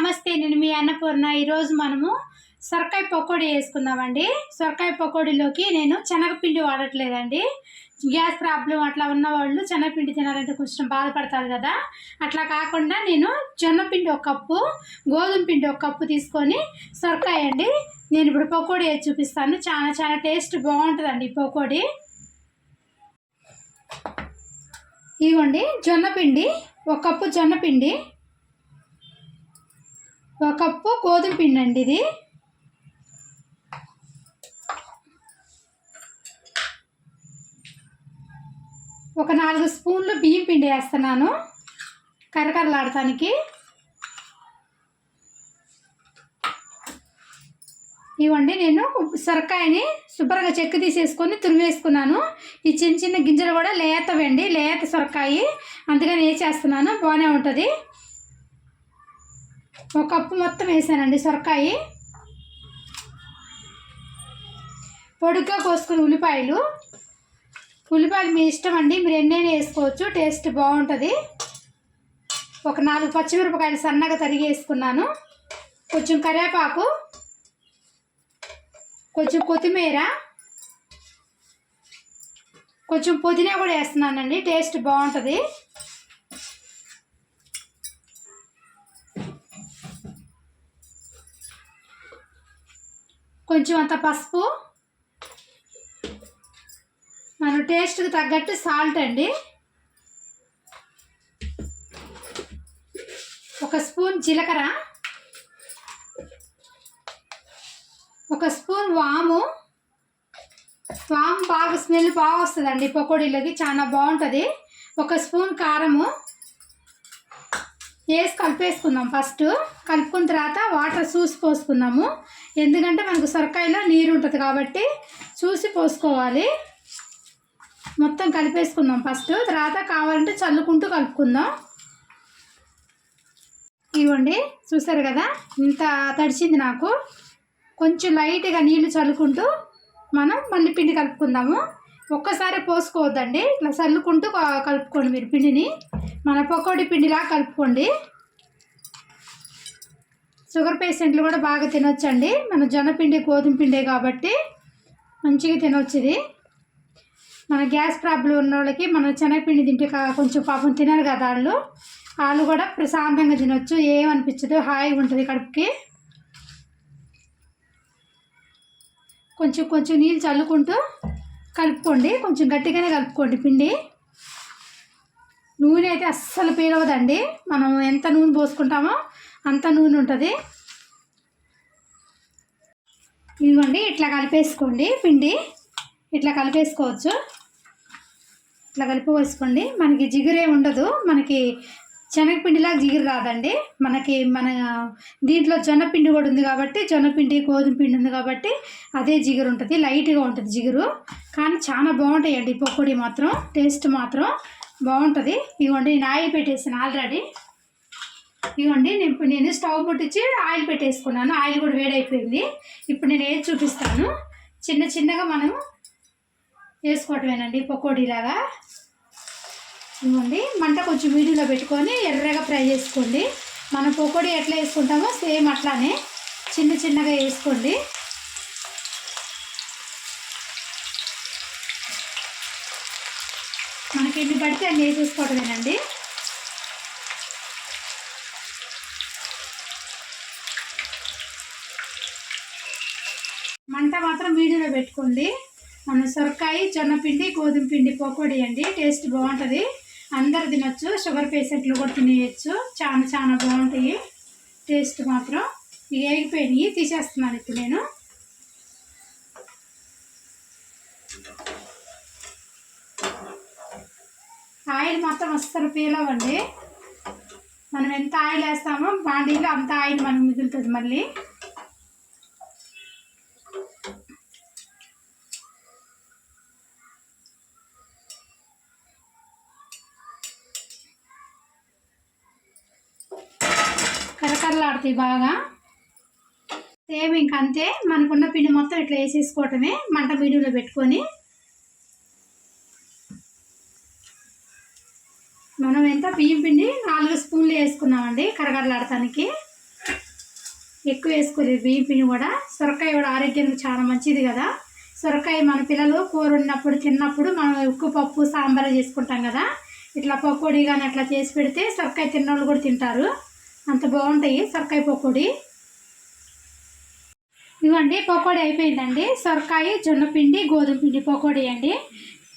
నమస్తే నేను మీ అన్నపూర్ణ. ఈరోజు మనము సొరకాయ పకోడీ వేసుకుందామండి. సొరకాయ పకోడీలోకి నేను శనగపిండి వాడట్లేదండి. గ్యాస్ ప్రాబ్లం అట్లా ఉన్న వాళ్ళు శనగపిండి తినాలంటే కొంచెం బాధపడతారు కదా. అట్లా కాకుండా నేను జొన్నపిండి ఒక కప్పు గోధుమ పిండి ఒక కప్పు తీసుకొని సొరకాయ అండి. నేను ఇప్పుడు పకోడీ వేసి చూపిస్తాను. చాలా చాలా టేస్ట్ బాగుంటుందండి ఈ పకోడీ. ఇవ్వండి జొన్నపిండి ఒక కప్పు జొన్నపిండి ఒక కప్పు గోధుమ పిండి అండి ఇది. ఒక నాలుగు స్పూన్లు బియ్యం పిండి వేస్తున్నాను. కరకరలాడటానికి. ఇవ్వండి నేను సొరకాయని శుభ్రంగా చెక్కు తీసేసుకొని తురివేసుకున్నాను. ఈ చిన్న చిన్న గింజలు కూడా లేతవండి లేత సొరకాయ. అందుకని వేసేస్తున్నాను బాగానే ఉంటుంది. ఒక కప్పు మొత్తం వేసానండి సొరకాయ. పొడుగ్గా కోసుకుని ఉల్లిపాయలు. ఉల్లిపాయలు మీ ఇష్టం అండి మీరు ఎన్నైనా వేసుకోవచ్చు టేస్ట్ బాగుంటుంది. ఒక నాలుగు పచ్చిమిరపకాయలు సన్నగా తరిగి వేసుకున్నాను. కొంచెం కరివేపాకు కొంచెం కొత్తిమీర కొంచెం పుదీనా కూడా వేస్తున్నానండి టేస్ట్ బాగుంటుంది. కొంచెం అంత పసుపు. మన టేస్ట్కి తగ్గట్టు సాల్ట్ అండి. ఒక స్పూన్ జీలకర్ర. ఒక స్పూన్ వాము. వాము బాగా స్మెల్ బాగా వస్తుందండి పకోడీలోకి చాలా బాగుంటుంది. ఒక స్పూన్ కారము. వేసి కలిపేసుకుందాం. ఫస్ట్ కలుపుకున్న తర్వాత వాటర్ చూసి పోసుకుందాము. ఎందుకంటే మనకు సొరకాయలో నీరు ఉంటుంది కాబట్టి చూసి పోసుకోవాలి. మొత్తం కలిపేసుకుందాం ఫస్ట్ తర్వాత కావాలంటే చల్లుకుంటూ కలుపుకుందాం. ఇవ్వండి. చూసారు కదా? ఇంత తడిచింది నాకు. కొంచెం లైట్గా నీళ్ళు చల్లుకుంటూ మనం మళ్ళీ పిండి కలుపుకుందాము. ఒక్కసారి పోసుకోవద్దండి. ఇట్లా చల్లుకుంటూ కలుపుకోండి మీరు పిండిని. మన పకోడీ పిండిలా కలుపుకోండి. షుగర్ పేషెంట్లు కూడా బాగా తినొచ్చండి. మన జొన్నపిండి గోధుమ పిండే కాబట్టి మంచిగా తినొచ్చు ఇది మన గ్యాస్ ప్రాబ్లం ఉన్న వాళ్ళకి మన శనగపిండి తింటే కొంచెం పాపం తినరు కదా వాళ్ళు. వాళ్ళు కూడా ప్రశాంతంగా తినొచ్చు. ఏమనిపించదు హాయిగా ఉంటుంది కడుపుకి. కొంచెం కొంచెం నీళ్ళు చల్లుకుంటూ కలుపుకోండి. కొంచెం గట్టిగానే కలుపుకోండి పిండి. నూనె అయితే అస్సలు పీలవదండి మనం ఎంత నూనె పోసుకుంటామో అంత నూనె ఉంటుంది. ఇదిగోండి ఇట్లా కలిపేసుకోండి పిండి. ఇట్లా కలిపేసుకోవచ్చు. ఇట్లా కలిపి వేసుకోండి మనకి జిగురే ఉండదు. మనకి శనగపిండిలా జిగురు రాదండి. మనకి మన దీంట్లో జొన్నపిండి కూడా ఉంది కాబట్టి జొన్నపిండి గోధుమ పిండి ఉంది కాబట్టి అదే జిగురు ఉంటుంది. లైట్గా ఉంటుంది జిగురు. కానీ చాలా బాగుంటాయండి. ఈ పకోడీ మాత్రం టేస్ట్ మాత్రం. బాగుంటుంది. ఇవ్వండి నేను ఆయిల్ పెట్టేసాను ఆల్రెడీ. ఇవ్వండి నేను నేను స్టవ్ పుట్టించి ఆయిల్ పెట్టేసుకున్నాను. ఆయిల్ కూడా వేడైపోయింది. ఇప్పుడు నేను ఏది చూపిస్తాను. చిన్న చిన్నగా మనం వేసుకోవటమేనండి పకోడీలాగా. ఇవ్వండి మంట కొంచెం మీడియంలో పెట్టుకొని ఎర్రగా ఫ్రై చేసుకోండి. మనం పకోడీ ఎట్లా వేసుకుంటామో సేమ్ అట్లానే చిన్న చిన్నగా వేసుకోండి. మనకి ఎన్ని పడితే అన్ని వేసేసుకోవటమేనండి. మంట మాత్రం మీడియంలో పెట్టుకోండి. మన సొరకాయ జొన్నపిండి గోధుమ పిండి పకోడీ అండి. టేస్ట్ బాగుంటుంది. అందరు తినొచ్చు. షుగర్ పేషెంట్లు కూడా తినేయచ్చు. చాలా చాలా బాగుంటాయి. టేస్ట్ మాత్రం ఇవి వేగిపోయినాయి తీసేస్తున్నాను ఇప్పుడు నేను. ఆయిల్ మాత్రం అస్సలు పీలవండి మనం ఎంత ఆయిల్ వేస్తామో బాండీలో అంత ఆయిల్ మనకు మిగులుతుంది మళ్ళీ. కరకరలాడుతాయి బాగా. సేమ్ ఇంకంతే మనకున్న పిండి మొత్తం ఇట్లా వేసేసుకోవటమే మంట మీడియంలో పెట్టుకొని. మనం ఎంత బియ్యం పిండి నాలుగు స్పూన్లు వేసుకున్నామండి కరకరలాడటానికి ఎక్కువ వేసుకోలేదు బియ్యం పిండి కూడా. సొరకాయ కూడా ఆరోగ్యానికి చాలా మంచిది కదా. సొరకాయ మన పిల్లలు కూర ఉన్నప్పుడు తిన్నప్పుడు మనం ఉక్కు పప్పు సాంబార్ చేసుకుంటాం కదా. ఇట్లా పకోడీ కానీ అట్లా చేసి పెడితే సొరకాయ తిన్నోళ్ళు కూడా తింటారు. అంత బాగుంటాయి సొరకాయ పకోడీ. ఇవ్వండి పకోడీ అయిపోయిందండి. సొరకాయ జొన్న పిండి గోధుమ పిండి పకోడీ అండి.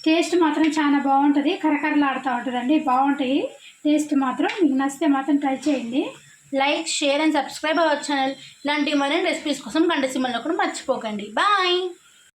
టేస్ట్ మాత్రం చాలా బాగుంటుంది. కరకరలాడుతూ ఉంటుందండి. బాగుంటాయి. టేస్ట్ మాత్రం మీకు నచ్చితే మాత్రం ట్రై చేయండి. Like share and subscribe our channel. ఇలాంటి మరిన్ని రెసిపీస్ కోసం గంట సిమ్మల్లో కూడా మర్చిపోకండి. బాయ్!